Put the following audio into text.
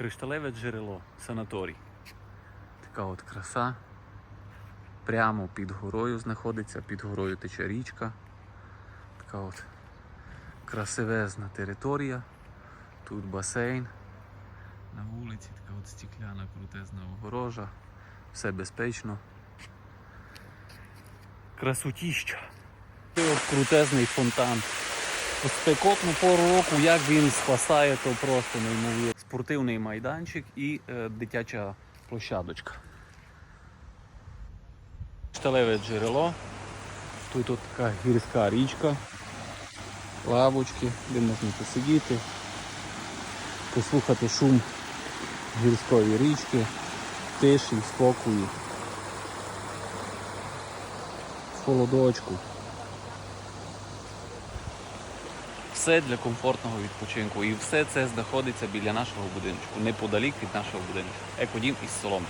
Кришталеве джерело, санаторій. Така от краса. Прямо під горою знаходиться, під горою тече річка. Така от красивезна територія. Тут басейн. На вулиці така от стікляна крутезна огорожа. Все безпечно. От крутезний фонтан. Спекотну пору року, як він спасає, то просто неймовірно. Спортивний майданчик і е, дитяча площадочка. Шталеве джерело. Тут от така гірська річка, лавочки, де можна посидіти, послухати шум гірської річки, тиші, спокою, в холодочку. Все для комфортного відпочинку. І все це знаходиться біля нашого будинку, неподалік від нашого будинку. Екодім із соломи.